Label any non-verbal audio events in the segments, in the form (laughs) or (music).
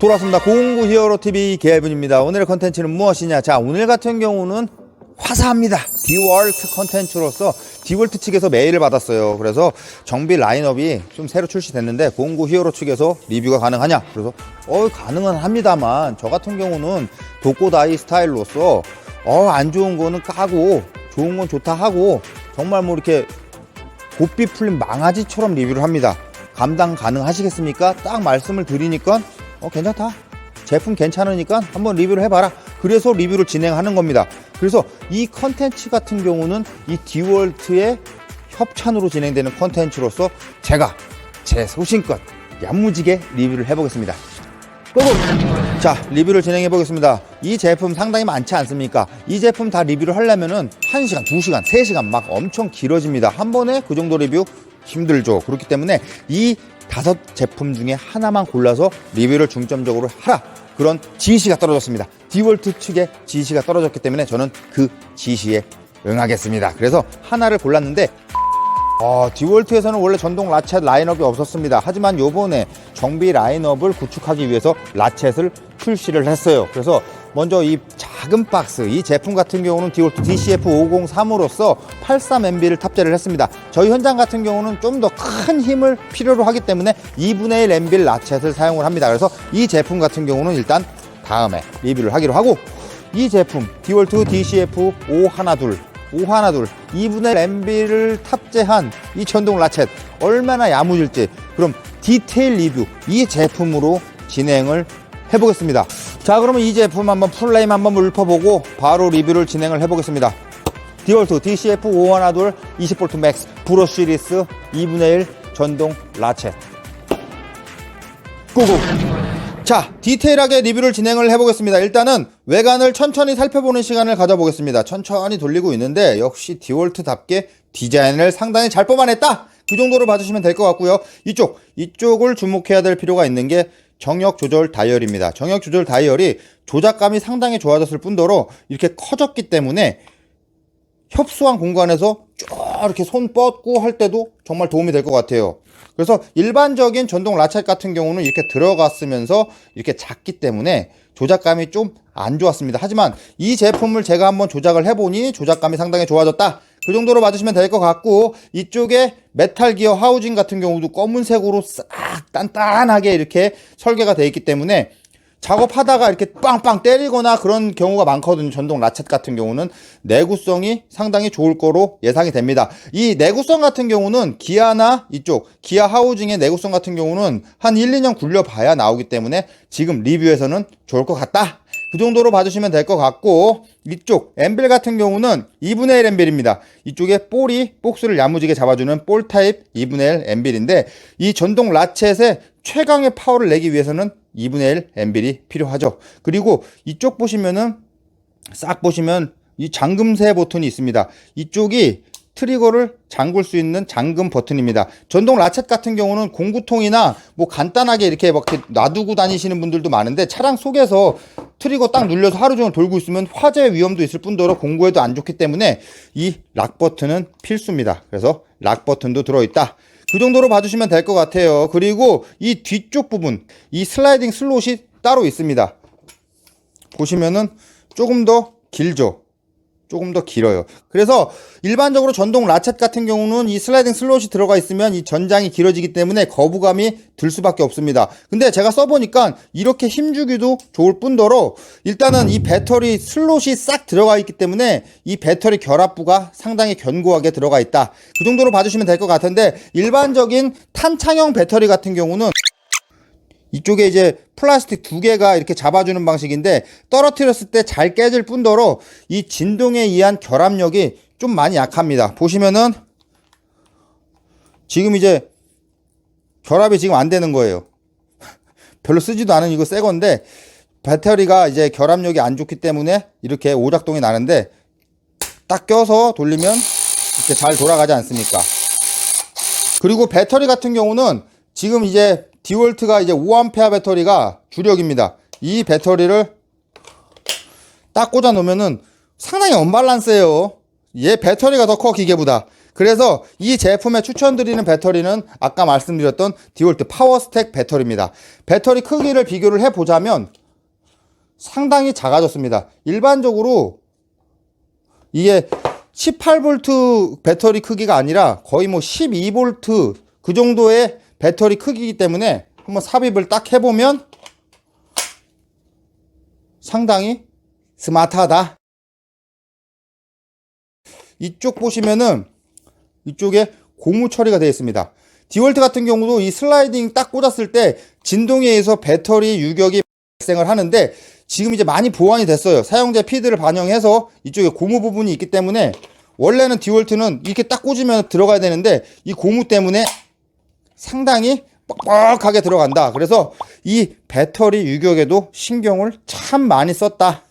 돌아왔습니다. 공구 히어로 TV 개분입니다. 오늘의 컨텐츠는 무엇이냐? 자, 오늘 같은 경우는 화사합니다. 디월트 컨텐츠로서 디월트 측에서 메일을 받았어요. 그래서 정비 라인업이 좀 새로 출시됐는데 공구 히어로 측에서 리뷰가 가능하냐? 그래서 어 가능은 합니다만 저 같은 경우는 독고다이 스타일로서 어안 좋은 거는 까고 좋은 건 좋다 하고 정말 뭐 이렇게 고삐 풀린 망아지처럼 리뷰를 합니다. 감당 가능하시겠습니까? 딱 말씀을 드리니까 어 괜찮다. 제품 괜찮으니까 한번 리뷰를 해봐라. 그래서 리뷰를 진행하는 겁니다. 그래서 이 컨텐츠 같은 경우는 이 디월트의 협찬으로 진행되는 컨텐츠로서 제가 제 소신껏 야무지게 리뷰를 해보겠습니다. 고고! 자, 리뷰를 진행해 보겠습니다. 이 제품 상당히 많지 않습니까? 이 제품 다 리뷰를 하려면은 1시간, 2시간, 3시간 막 엄청 길어집니다. 한 번에 그 정도 리뷰 힘들죠. 그렇기 때문에 이 다섯 제품 중에 하나만 골라서 리뷰를 중점적으로 하라. 그런 지시가 떨어졌습니다. 디월트 측의 지시가 떨어졌기 때문에 저는 그 지시에 응하겠습니다. 그래서 하나를 골랐는데 어, 디월트에서는 원래 전동 라쳇 라인업이 없었습니다. 하지만 요번에 정비 라인업을 구축하기 위해서 라쳇을 출시를 했어요. 그래서 먼저 이 작은 박스, 이 제품 같은 경우는 디월트 DCF503으로서 83MB를 탑재를 했습니다. 저희 현장 같은 경우는 좀 더 큰 힘을 필요로 하기 때문에 2분의 1 MB 라쳇을 사용을 합니다. 그래서 이 제품 같은 경우는 일단 다음에 리뷰를 하기로 하고 이 제품 디월트 DCF512 5하나둘 2분의 MB를 탑재한 이 전동 라쳇 얼마나 야무질지 그럼 디테일 리뷰 이 제품으로 진행을 해보겠습니다 자 그러면 이 제품 한번 풀네임 한번 읊어보고 바로 리뷰를 진행을 해보겠습니다 디월트 DCF512 20V 맥스 브로 시리스 2분의 1 전동 라쳇 고고 자, 디테일하게 리뷰를 진행을 해보겠습니다. 일단은 외관을 천천히 살펴보는 시간을 가져보겠습니다. 천천히 돌리고 있는데 역시 디월트답게 디자인을 상당히 잘 뽑아냈다. 그 정도로 봐주시면 될 것 같고요. 이쪽, 이쪽을 주목해야 될 필요가 있는 게 정역 조절 다이얼입니다. 정역 조절 다이얼이 조작감이 상당히 좋아졌을 뿐더러 이렇게 커졌기 때문에 협소한 공간에서 쭉 이렇게 손 뻗고 할 때도 정말 도움이 될 것 같아요. 그래서 일반적인 전동 라쳇 같은 경우는 이렇게 들어갔으면서 이렇게 작기 때문에 조작감이 좀 안 좋았습니다. 하지만 이 제품을 제가 한번 조작을 해보니 조작감이 상당히 좋아졌다. 그 정도로 봐주시면 될 것 같고 이쪽에 메탈 기어 하우징 같은 경우도 검은색으로 싹 단단하게 이렇게 설계가 되어 있기 때문에 작업하다가 이렇게 빵빵 때리거나 그런 경우가 많거든요. 전동 라쳇 같은 경우는 내구성이 상당히 좋을 거로 예상이 됩니다. 이 내구성 같은 경우는 기아나 이쪽 기아 하우징의 내구성 같은 경우는 한 1, 2년 굴려봐야 나오기 때문에 지금 리뷰에서는 좋을 것 같다. 그 정도로 봐주시면 될 것 같고 이쪽 엠빌 같은 경우는 2분의 1 엠빌입니다. 이쪽에 볼이 복스를 야무지게 잡아주는 볼 타입 2분의 1 엠빌인데 이 전동 라쳇의 최강의 파워를 내기 위해서는 2분의 1 엠빌이 필요하죠. 그리고 이쪽 보시면은 싹 보시면 이 잠금새 버튼이 있습니다. 이쪽이 트리거를 잠글 수 있는 잠금 버튼입니다. 전동 라쳇 같은 경우는 공구통이나 뭐 간단하게 이렇게 막 이렇게 놔두고 다니시는 분들도 많은데 차량 속에서 트리거 딱 눌려서 하루 종일 돌고 있으면 화재 위험도 있을 뿐더러 공구에도 안 좋기 때문에 이 락 버튼은 필수입니다. 그래서 락 버튼도 들어있다. 그 정도로 봐주시면 될 것 같아요. 그리고 이 뒤쪽 부분, 이 슬라이딩 슬롯이 따로 있습니다. 보시면은 조금 더 길죠. 조금 더 길어요. 그래서 일반적으로 전동 라쳇 같은 경우는 이 슬라이딩 슬롯이 들어가 있으면 이 전장이 길어지기 때문에 거부감이 들 수밖에 없습니다. 근데 제가 써보니까 이렇게 힘주기도 좋을 뿐더러 일단은 이 배터리 슬롯이 싹 들어가 있기 때문에 이 배터리 결합부가 상당히 견고하게 들어가 있다. 그 정도로 봐주시면 될 것 같은데 일반적인 탄창형 배터리 같은 경우는 이쪽에 이제 플라스틱 두 개가 이렇게 잡아주는 방식인데 떨어뜨렸을 때 잘 깨질 뿐더러 이 진동에 의한 결합력이 좀 많이 약합니다. 보시면은 지금 이제 결합이 지금 안 되는 거예요. (laughs) 별로 쓰지도 않은 이거 새 건데 배터리가 이제 결합력이 안 좋기 때문에 이렇게 오작동이 나는데 딱 껴서 돌리면 이렇게 잘 돌아가지 않습니까? 그리고 배터리 같은 경우는 지금 이제 디월트가 이제 5A 배터리가 주력입니다. 이 배터리를 딱 꽂아 놓으면은 상당히 언밸런스해요. 얘 배터리가 더 커 기계보다. 그래서 이 제품에 추천드리는 배터리는 아까 말씀드렸던 디올트 파워스택 배터리입니다. 배터리 크기를 비교를 해보자면 상당히 작아졌습니다. 일반적으로 이게 18V 배터리 크기가 아니라 거의 뭐 12V 그 정도의 배터리 크기이기 때문에 한번 삽입을 딱 해보면 상당히 스마트하다. 이쪽 보시면은 이쪽에 고무 처리가 되어 있습니다. 디월트 같은 경우도 이 슬라이딩 딱 꽂았을 때 진동에 의해서 배터리 유격이 발생을 하는데 지금 이제 많이 보완이 됐어요. 사용자 피드를 반영해서 이쪽에 고무 부분이 있기 때문에 원래는 디월트는 이렇게 딱 꽂으면 들어가야 되는데 이 고무 때문에 상당히 뻑뻑하게 들어간다. 그래서 이 배터리 유격에도 신경을 참 많이 썼다.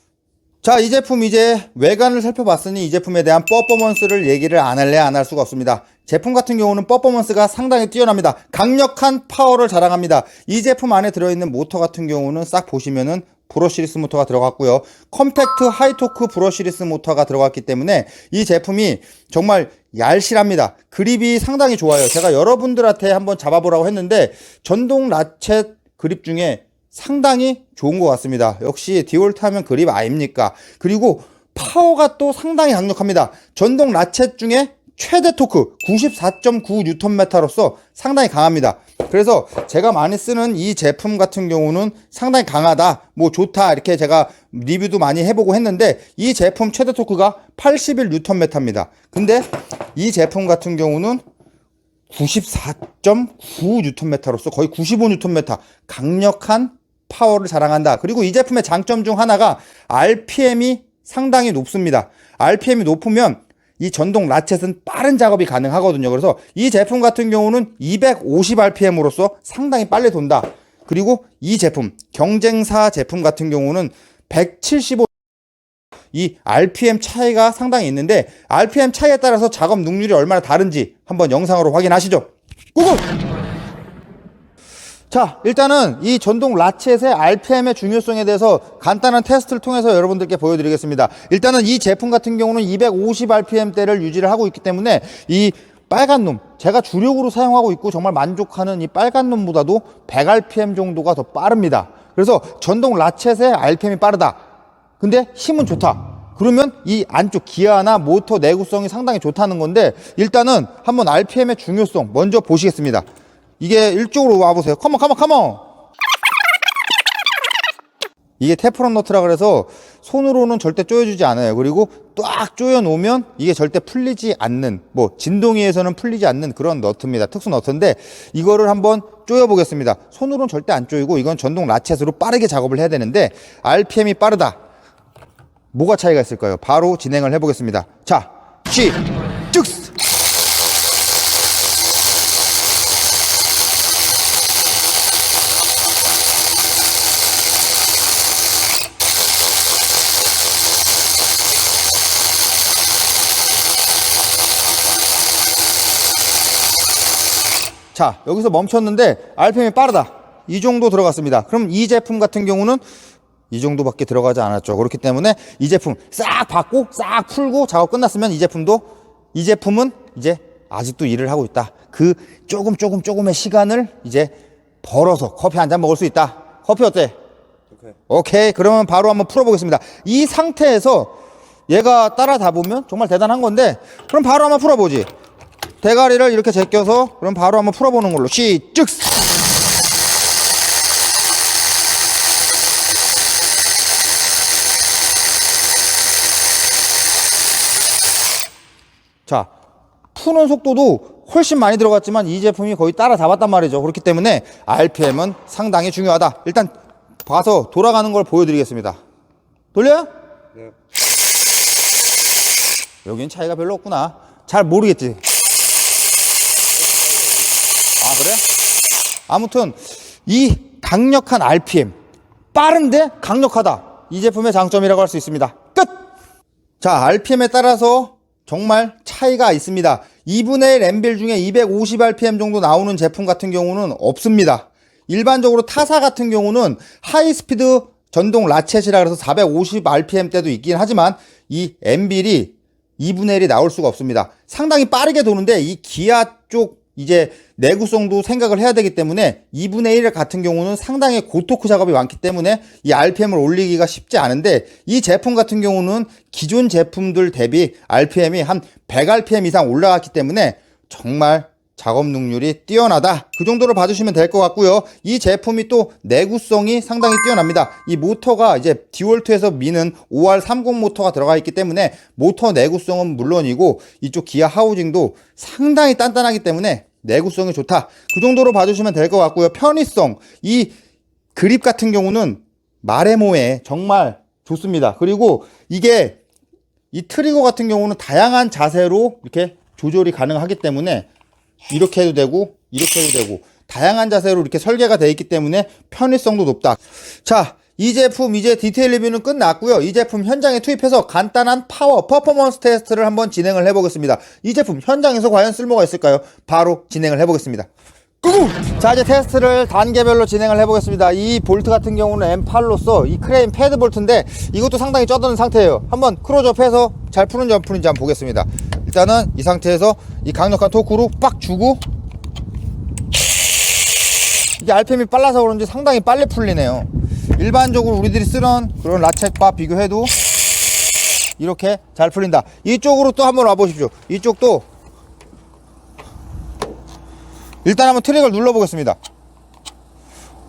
자, 이 제품 이제 외관을 살펴봤으니 이 제품에 대한 퍼포먼스를 얘기를 안 할래 안 할 수가 없습니다. 제품 같은 경우는 퍼포먼스가 상당히 뛰어납니다. 강력한 파워를 자랑합니다. 이 제품 안에 들어있는 모터 같은 경우는 싹 보시면은 브러시리스 모터가 들어갔고요. 컴팩트 하이토크 브러시리스 모터가 들어갔기 때문에 이 제품이 정말 얄실합니다. 그립이 상당히 좋아요. 제가 여러분들한테 한번 잡아보라고 했는데 전동 라쳇 그립 중에 상당히 좋은 것 같습니다. 역시 디올트 하면 그립 아닙니까? 그리고 파워가 또 상당히 강력합니다. 전동 라쳇 중에 최대 토크 94.9Nm로서 상당히 강합니다. 그래서 제가 많이 쓰는 이 제품 같은 경우는 상당히 강하다, 뭐 좋다 이렇게 제가 리뷰도 많이 해보고 했는데 이 제품 최대 토크가 81Nm입니다. 근데 이 제품 같은 경우는 94.9Nm로서 거의 95Nm 강력한 파워를 자랑한다. 그리고 이 제품의 장점 중 하나가 RPM이 상당히 높습니다. RPM이 높으면 이 전동 라쳇은 빠른 작업이 가능하거든요. 그래서 이 제품 같은 경우는 250rpm으로서 상당히 빨리 돈다. 그리고 이 제품, 경쟁사 제품 같은 경우는 175, 이 RPM 차이가 상당히 있는데, RPM 차이에 따라서 작업 능률이 얼마나 다른지 한번 영상으로 확인하시죠. 고고! 자, 일단은 이 전동 라쳇의 RPM의 중요성에 대해서 간단한 테스트를 통해서 여러분들께 보여드리겠습니다. 일단은 이 제품 같은 경우는 250rpm대를 유지를 하고 있기 때문에 이 빨간 놈, 제가 주력으로 사용하고 있고 정말 만족하는 이 빨간 놈보다도 100rpm 정도가 더 빠릅니다. 그래서 전동 라쳇의 RPM이 빠르다. 근데 힘은 좋다. 그러면 이 안쪽 기아나 모터 내구성이 상당히 좋다는 건데 일단은 한번 RPM의 중요성 먼저 보시겠습니다. 이게 일쪽으로 와보세요. 컴온, 컴온, 컴온! 이게 테프론 너트라 그래서 손으로는 절대 조여주지 않아요. 그리고 딱 조여 놓으면 이게 절대 풀리지 않는, 뭐, 진동위에서는 풀리지 않는 그런 너트입니다. 특수 너트인데, 이거를 한번 조여 보겠습니다. 손으로는 절대 안 조이고, 이건 전동 라쳇으로 빠르게 작업을 해야 되는데, RPM이 빠르다. 뭐가 차이가 있을까요? 바로 진행을 해보겠습니다. 자, 시, 쭉스! 자, 여기서 멈췄는데 RPM이 빠르다. 이 정도 들어갔습니다. 그럼 이 제품 같은 경우는 이 정도밖에 들어가지 않았죠. 그렇기 때문에 이 제품 싹 받고 싹 풀고 작업 끝났으면 이 제품도 이 제품은 이제 아직도 일을 하고 있다. 그 조금 조금 조금의 시간을 이제 벌어서 커피 한 잔 먹을 수 있다. 커피 어때? 오케이. 오케이. 그러면 바로 한번 풀어보겠습니다. 이 상태에서 얘가 따라다 보면 정말 대단한 건데 그럼 바로 한번 풀어보지. 대가리를 이렇게 제껴서 그럼 바로 한번 풀어보는 걸로. 시쭉 자 푸는 속도도 훨씬 많이 들어갔지만 이 제품이 거의 따라 잡았단 말이죠. 그렇기 때문에 RPM은 상당히 중요하다. 일단 봐서 돌아가는 걸 보여드리겠습니다. 돌려요? 네. 여긴 차이가 별로 없구나. 잘 모르겠지? 아 그래? 아무튼 이 강력한 RPM 빠른데 강력하다 이 제품의 장점이라고 할 수 있습니다 끝! 자 RPM에 따라서 정말 차이가 있습니다 2분의 1 엠빌 중에 250rpm 정도 나오는 제품 같은 경우는 없습니다 일반적으로 타사 같은 경우는 하이스피드 전동 라쳇이라 그래서 450rpm 대도 있긴 하지만 이 엠빌이 2분의 1이 나올 수가 없습니다. 상당히 빠르게 도는데 이 기아 쪽 이제 내구성도 생각을 해야 되기 때문에 2분의 1 같은 경우는 상당히 고토크 작업이 많기 때문에 이 RPM을 올리기가 쉽지 않은데 이 제품 같은 경우는 기존 제품들 대비 RPM이 한 100rpm 이상 올라갔기 때문에 정말 작업 능률이 뛰어나다. 그 정도로 봐주시면 될 것 같고요. 이 제품이 또 내구성이 상당히 뛰어납니다. 이 모터가 이제 디월트에서 미는 5R30 모터가 들어가 있기 때문에 모터 내구성은 물론이고 이쪽 기아 하우징도 상당히 단단하기 때문에 내구성이 좋다. 그 정도로 봐주시면 될 것 같고요. 편의성, 이 그립 같은 경우는 마레모에 정말 좋습니다. 그리고 이게 이 트리거 같은 경우는 다양한 자세로 이렇게 조절이 가능하기 때문에 이렇게 해도 되고 이렇게 해도 되고 다양한 자세로 이렇게 설계가 되어 있기 때문에 편의성도 높다. 자, 이 제품 이제 디테일 리뷰는 끝났고요. 이 제품 현장에 투입해서 간단한 파워 퍼포먼스 테스트를 한번 진행을 해보겠습니다. 이 제품 현장에서 과연 쓸모가 있을까요? 바로 진행을 해보겠습니다. 자 이제 테스트를 단계별로 진행을 해보겠습니다 이 볼트 같은 경우는 M8로서 이 크레인 패드 볼트인데 이것도 상당히 쩌드는 상태예요 한번 크로즈업 해서 잘 푸는지 안 푸는지 한번 보겠습니다 일단은 이 상태에서 이 강력한 토크로 빡 주고 이게 RPM이 빨라서 그런지 상당히 빨리 풀리네요 일반적으로 우리들이 쓰는 그런 라쳇과 비교해도 이렇게 잘 풀린다 이쪽으로 또 한번 와보십시오 이쪽도 일단 한번 트랙을 눌러 보겠습니다.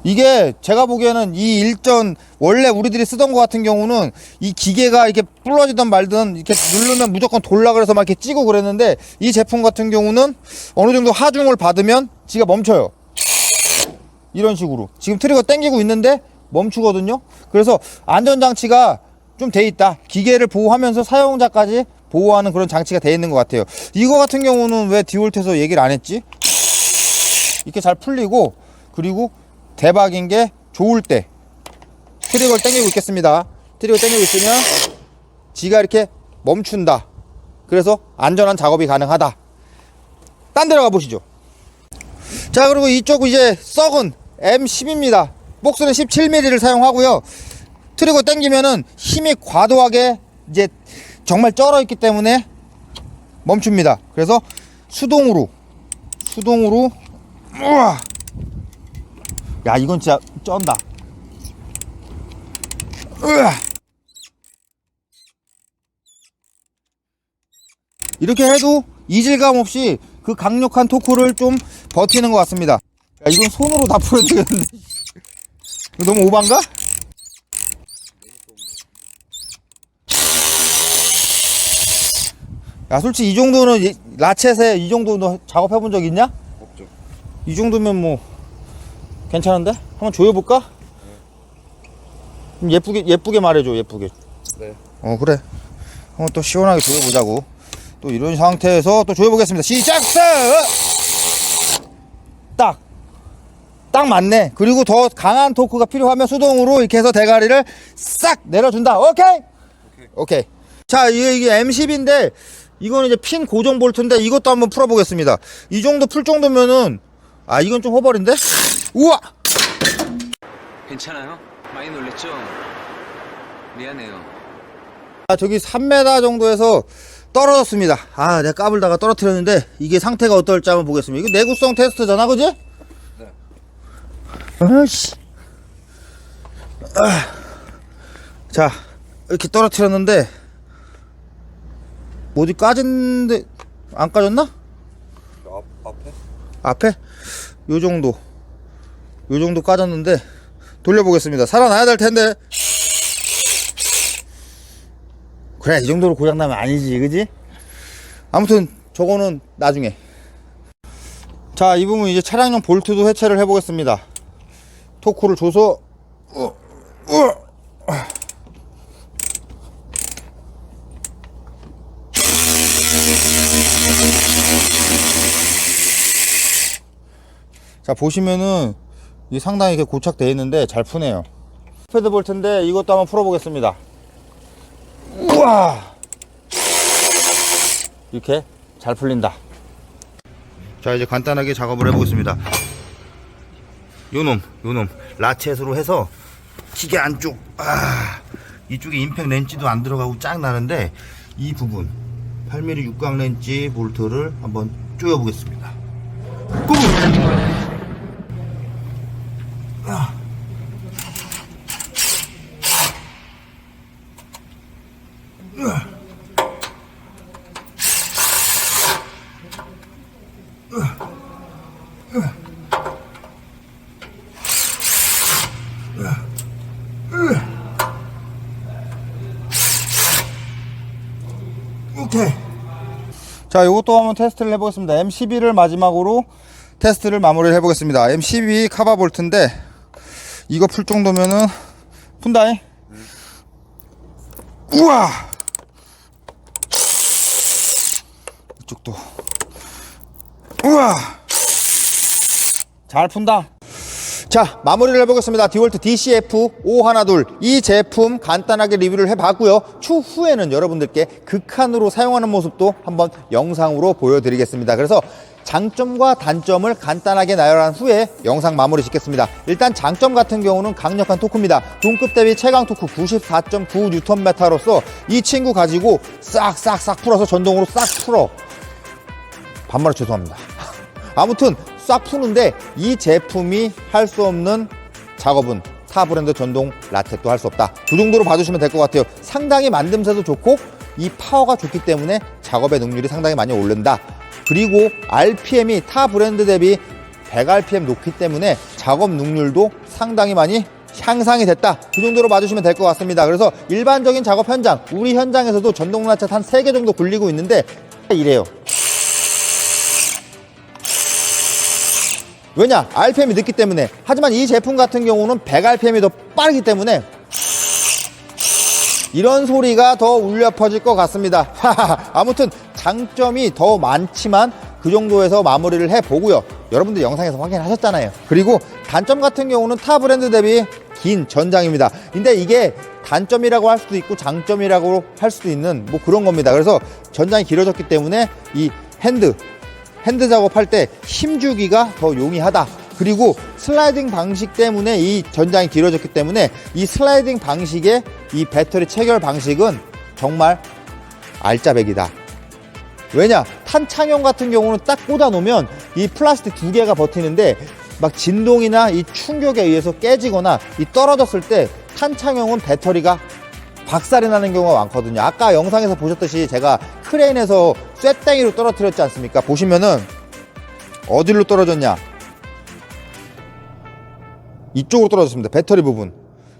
이게 제가 보기에는 이 일전 원래 우리들이 쓰던 거 같은 경우는 이 기계가 이렇게 부러지든 말든 이렇게 누르면 무조건 돌라 그래서 막 이렇게 찌고 그랬는데 이 제품 같은 경우는 어느 정도 하중을 받으면 지가 멈춰요. 이런 식으로 지금 트리거 당기고 있는데 멈추거든요. 그래서 안전장치가 좀 돼 있다. 기계를 보호하면서 사용자까지 보호하는 그런 장치가 돼 있는 것 같아요. 이거 같은 경우는 왜 디올트에서 얘기를 안 했지? 이렇게 잘 풀리고 그리고 대박인 게 좋을 때 트릭을 당기고 있겠습니다 트릭을 당기고 있으면 지가 이렇게 멈춘다 그래서 안전한 작업이 가능하다 딴 데로 가보시죠 자 그리고 이쪽 이제 썩은 M10입니다 복수는 17mm를 사용하고요. 트리거 당기면은 힘이 과도하게 이제 정말 쩔어 있기 때문에 멈춥니다. 그래서 수동으로 수동으로 우와. 야 이건 진짜 쩐다. 으아. 이렇게 해도 이질감 없이 그 강력한 토크를 좀 버티는 것 같습니다. 야 이건 손으로 다 풀어야 되겠는데 너무 오반가? 야 솔직히 이 정도는 이- 라쳇에 이 정도 너 작업해 본 적 있냐? 없죠. 이 정도면 뭐 괜찮은데? 한번 조여볼까? 좀 예쁘게 예쁘게 말해줘 예쁘게 네. 어 그래 한번 또 시원하게 조여보자고 또 이런 상태에서 또 조여보겠습니다 시작 딱! 딱 맞네 그리고 더 강한 토크가 필요하면 수동으로 이렇게 해서 대가리를 싹 내려준다 오케이? 오케이 자 이게, 이게 M10인데 이거는 이제 핀 고정 볼트인데 이것도 한번 풀어보겠습니다 이 정도 풀 정도면은 아 이건 좀 허벌인데? 우와! 괜찮아요? 많이 놀랬죠? 미안해요. 아, 저기 3m 정도에서 떨어졌습니다. 아, 내가 까불다가 떨어뜨렸는데 이게 상태가 어떨지 한번 보겠습니다. 이거 내구성 테스트잖아, 그지? 네. 아씨. 아. 자, 이렇게 떨어뜨렸는데 어디 까진데 안 까졌나? 앞, 앞에? 앞에 요 정도 요 정도 까졌는데 돌려보겠습니다 살아나야 될 텐데 그래 이 정도로 고장나면 아니지 그지 아무튼 저거는 나중에 자 이 부분 이제 차량용 볼트도 해체를 해 보겠습니다 토크를 줘서 어, 어. 자 보시면은 이 상당히 이렇게 고착되어 있는데 잘 푸네요. 패드 볼트인데 이것도 한번 풀어 보겠습니다. 우와! 이렇게 잘 풀린다. 자 이제 간단하게 작업을 해보겠습니다 요놈 요놈 라쳇으로 해서 기계 안쪽 아 이쪽에 임팩 렌치도 안 들어가고 쫙 나는데 이 부분 8mm 육각 렌치 볼트를 한번 조여 보겠습니다. 자, 이것도 한번 테스트를 해보겠습니다. M12를 마지막으로 테스트를 마무리를 해보겠습니다. M12 카바 볼트인데 이거 풀 정도면은 푼다잉. 우와. 이쪽도. 우와. 잘 푼다. 자 마무리를 해보겠습니다. 디월트 DCF 512 이 제품 간단하게 리뷰를 해봤고요. 추후에는 여러분들께 극한으로 사용하는 모습도 한번 영상으로 보여드리겠습니다. 그래서 장점과 단점을 간단하게 나열한 후에 영상 마무리 짓겠습니다. 일단 장점 같은 경우는 강력한 토크입니다. 동급 대비 최강 토크 94.9Nm로서 이 친구 가지고 싹싹싹 풀어서 전동으로 싹 풀어. 반말로 죄송합니다. (laughs) 아무튼 싹 푸는데 이 제품이 할 수 없는 작업은 타 브랜드 전동 라텍도 할 수 없다. 그 정도로 봐주시면 될 것 같아요. 상당히 만듦새도 좋고 이 파워가 좋기 때문에 작업의 능률이 상당히 많이 오른다. 그리고 RPM이 타 브랜드 대비 100rpm 높기 때문에 작업 능률도 상당히 많이 향상이 됐다. 그 정도로 봐주시면 될 것 같습니다. 그래서 일반적인 작업 현장, 우리 현장에서도 전동 라켓 한 3개 정도 굴리고 있는데 이래요. 왜냐? RPM이 늦기 때문에. 하지만 이 제품 같은 경우는 100rpm이 더 빠르기 때문에 이런 소리가 더 울려 퍼질 것 같습니다. 아무튼 장점이 더 많지만 그 정도에서 마무리를 해 보고요. 여러분들 영상에서 확인하셨잖아요. 그리고 단점 같은 경우는 타 브랜드 대비 긴 전장입니다. 근데 이게 단점이라고 할 수도 있고 장점이라고 할 수도 있는 뭐 그런 겁니다. 그래서 전장이 길어졌기 때문에 이 핸드 핸드 작업할 때 힘주기가 더 용이하다. 그리고 슬라이딩 방식 때문에 이 전장이 길어졌기 때문에 이 슬라이딩 방식의 이 배터리 체결 방식은 정말 알짜배기다. 왜냐? 탄창형 같은 경우는 딱 꽂아 놓으면 이 플라스틱 두 개가 버티는데 막 진동이나 이 충격에 의해서 깨지거나 이 떨어졌을 때 탄창형은 배터리가 박살이 나는 경우가 많거든요. 아까 영상에서 보셨듯이 제가 크레인에서 쇳땡이로 떨어뜨렸지 않습니까? 보시면은 어디로 떨어졌냐? 이쪽으로 떨어졌습니다. 배터리 부분.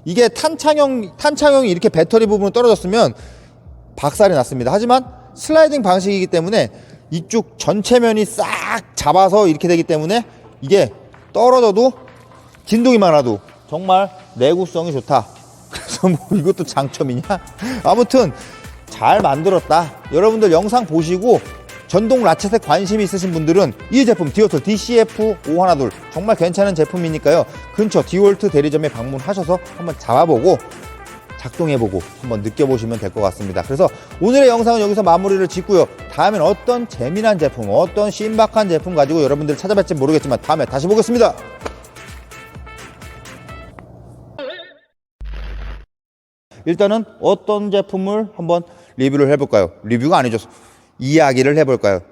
이게 탄창형 탄창형이 이렇게 배터리 부분으로 떨어졌으면 박살이 났습니다. 하지만 슬라이딩 방식이기 때문에 이쪽 전체면이 싹 잡아서 이렇게 되기 때문에 이게 떨어져도 진동이 많아도 정말 내구성이 좋다. 그래서 뭐 이것도 장점이냐? 아무튼 잘 만들었다. 여러분들 영상 보시고 전동 라쳇에 관심이 있으신 분들은 이 제품 디오트 DCF 512 정말 괜찮은 제품이니까요. 근처 디월트 대리점에 방문하셔서 한번 잡아보고 작동해보고 한번 느껴보시면 될 것 같습니다. 그래서 오늘의 영상은 여기서 마무리를 짓고요. 다음엔 어떤 재미난 제품, 어떤 신박한 제품 가지고 여러분들 찾아뵐지 모르겠지만 다음에 다시 보겠습니다. 일단은 어떤 제품을 한번 리뷰를 해볼까요? 리뷰가 아니죠. 이야기를 해볼까요?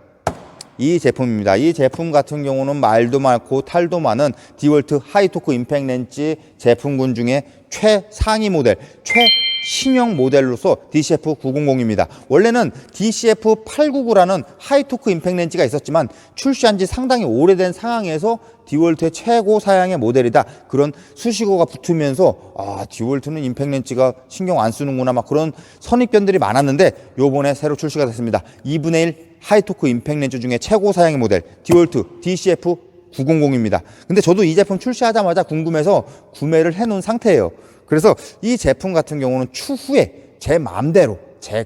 이 제품입니다. 이 제품 같은 경우는 말도 많고 탈도 많은 디월트 하이토크 임팩 렌치 제품군 중에 최상위 모델, 최 신형 모델로서 DCF 900입니다. 원래는 DCF 899라는 하이토크 임팩 렌치가 있었지만 출시한 지 상당히 오래된 상황에서 디월트의 최고 사양의 모델이다. 그런 수식어가 붙으면서 아, 디월트는 임팩 렌치가 신경 안 쓰는구나 막 그런 선입견들이 많았는데 요번에 새로 출시가 됐습니다. 2분의 1 하이토크 임팩 렌즈 중에 최고 사양의 모델 디월트 DCF 900입니다. 근데 저도 이 제품 출시하자마자 궁금해서 구매를 해 놓은 상태예요. 그래서 이 제품 같은 경우는 추후에 제 마음대로 제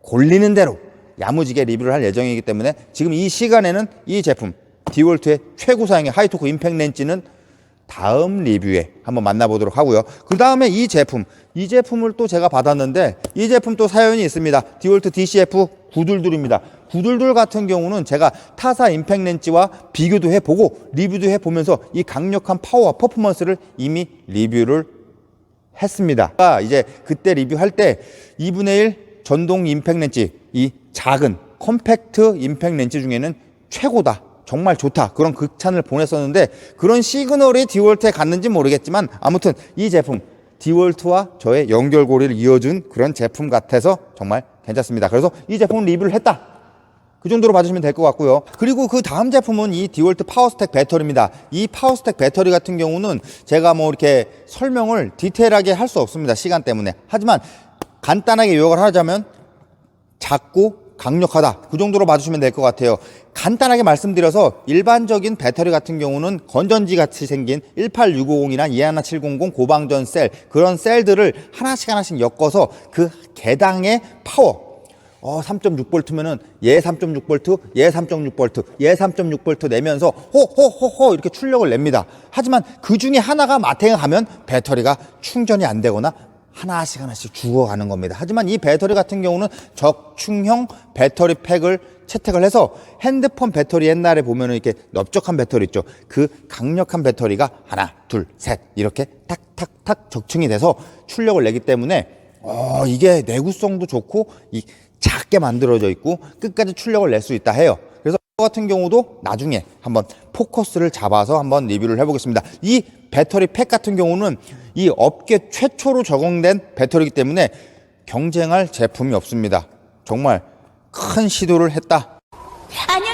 골리는 대로 야무지게 리뷰를 할 예정이기 때문에 지금 이 시간에는 이 제품 디월트의 최고 사양의 하이토크 임팩 렌즈는 다음 리뷰에 한번 만나보도록 하고요. 그 다음에 이 제품, 이 제품을 또 제가 받았는데 이 제품 또 사연이 있습니다. 디월트 DCF 922입니다. 922 같은 경우는 제가 타사 임팩 렌치와 비교도 해보고 리뷰도 해보면서 이 강력한 파워와 퍼포먼스를 이미 리뷰를 했습니다. 아, 이제 그때 리뷰할 때 2분의 1 전동 임팩 렌치 이 작은 컴팩트 임팩 렌치 중에는 최고다. 정말 좋다. 그런 극찬을 보냈었는데 그런 시그널이 디월트에 갔는지 모르겠지만 아무튼 이 제품 디월트와 저의 연결고리를 이어준 그런 제품 같아서 정말 괜찮습니다. 그래서 이 제품 리뷰를 했다. 그 정도로 봐주시면 될 것 같고요. 그리고 그 다음 제품은 이 디월트 파워스택 배터리입니다. 이 파워스택 배터리 같은 경우는 제가 뭐 이렇게 설명을 디테일하게 할 수 없습니다. 시간 때문에. 하지만 간단하게 요약을 하자면 작고 강력하다. 그 정도로 봐주시면 될 것 같아요. 간단하게 말씀드려서 일반적인 배터리 같은 경우는 건전지 같이 생긴 18650이나 21700 고방전 셀 그런 셀들을 하나씩 하나씩 엮어서 그 개당의 파워 어, 3.6V면은 얘 3.6V, 얘 3.6V, 얘 3.6V 내면서 호호호호 이렇게 출력을 냅니다. 하지만 그 중에 하나가 마탱에 가면 배터리가 충전이 안 되거나 하나씩 하나씩 죽어가는 겁니다. 하지만 이 배터리 같은 경우는 적충형 배터리 팩을 채택을 해서 핸드폰 배터리 옛날에 보면은 이렇게 넓적한 배터리 있죠. 그 강력한 배터리가 하나, 둘, 셋 이렇게 탁탁탁 적층이 돼서 출력을 내기 때문에 어, 이게 내구성도 좋고 이 작게 만들어져 있고 끝까지 출력을 낼 수 있다 해요. 그래서 저 같은 경우도 나중에 한번 포커스를 잡아서 한번 리뷰를 해보겠습니다. 이 배터리 팩 같은 경우는 이 업계 최초로 적용된 배터리이기 때문에 경쟁할 제품이 없습니다. 정말 큰 시도를 했다. 아니